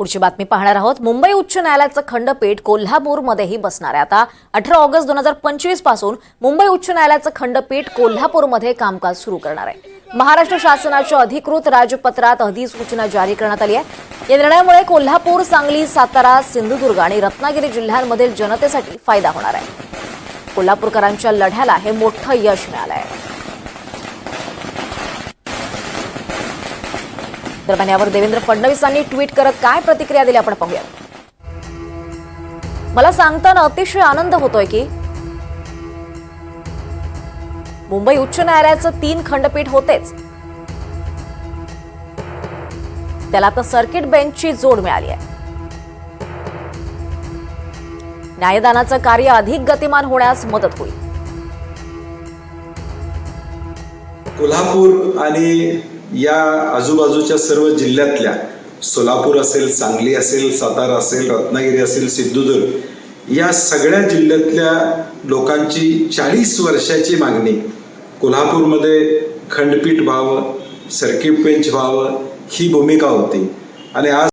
पुढची बातमी पाहणार आहोत. मुंबई उच्च न्यायालयाचं खंडपीठ कोल्हापूरमध्येही बसणार आहे. आता अठरा ऑगस्ट दोन हजार पंचवीसपासून मुंबई उच्च न्यायालयाचं खंडपीठ कोल्हापूरमध्ये कामकाज सुरू करणार आहे. महाराष्ट्र शासनाच्या अधिकृत राजपत्रात अधिसूचना जारी करण्यात आली आहे. या निर्णयामुळे कोल्हापूर सांगली सातारा सिंधुदुर्ग आणि रत्नागिरी जिल्ह्यांमधील जनतेसाठी फायदा होणार आहे. कोल्हापूरकरांच्या लढ्याला हे मोठं यश मिळालं आहे. दरम्यान यावर देवेंद्र फडणवीसांनी ट्विट करत काय प्रतिक्रिया दिली आपण पाहूयात. मला सांगताना अतिशय आनंद होतोय की मुंबई उच्च न्यायालयाचं तीन खंडपीठ होतेच. त्याला आता सर्किट बेंचची जोड मिळाली आहे. न्यायदानाचं कार्य अधिक गतिमान होण्यास मदत होईल. कोल्हापूर आणि या आजूबाजूच्या सर्व जिल्ह्यातल्या सोलापूर असेल सांगली असेल सातारा असेल रत्नागिरी असेल सिंधुदुर्ग या सगळ्या जिल्ह्यातल्या लोकांची चाळीस वर्षाची मागणी. कोल्हापूरमध्ये खंडपीठ व्हावं सर्किट बेंच व्हावं ही भूमिका होती. आणि आज